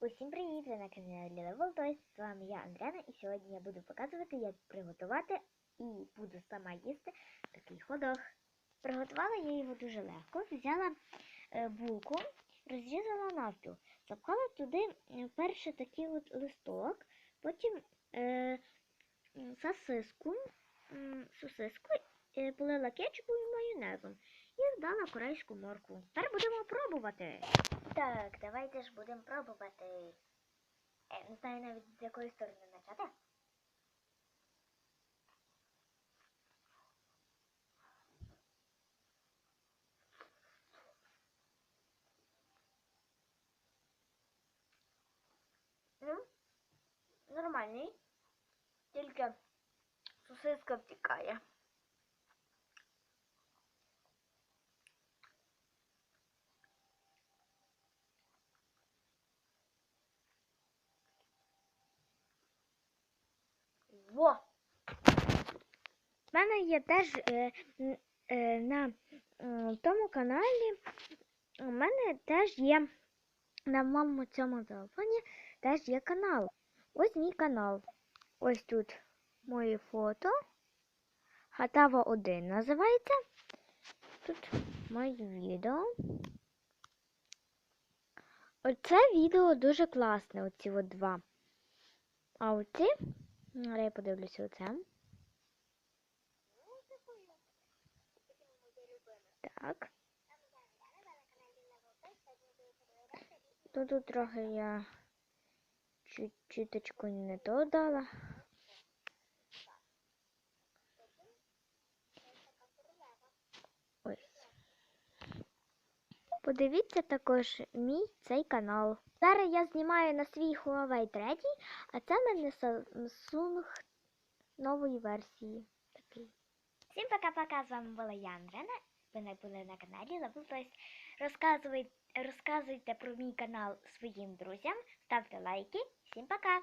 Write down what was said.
Усім привіт! Ви на каналі Level Toys. З вами я Андрена і сьогодні я буду показувати, як приготувати і буду сама їсти такий ходох. Приготувала я його дуже легко. Взяла е, булку, розрізала навпіл, запхала туди е, перше такий от листок, потім е, сосиску, сосиску е, полила кетчупом і майонезом і дала корейську моркву. Тепер будемо пробувати. Так, давайте ж будемо пробувати. Е, Не знаю навіть з якої сторони почати. Ну, нормальний. Тільки сосиска втікає. Во! У мене є теж е, е, на м, тому каналі. У мене теж є на моєму цьому телефоні теж є канал. Ось мій канал. Ось тут мої фото. Хатава 1 називається. Тут мої відео. Оце відео дуже класне, оці от два. А оці Зараз я подивлюся оце. Так. Ну тут трохи я чуть-чуточку не то дала. Подивіться також мій цей канал. Зараз я знімаю на свій Huawei 3, а це в мене Samsung нової версії. Всім пока-пока, з вами була я, Андрена. Ви не були на каналі Toys. Розказуйте, розказуйте про мій канал своїм друзям, ставте лайки. Всім пока!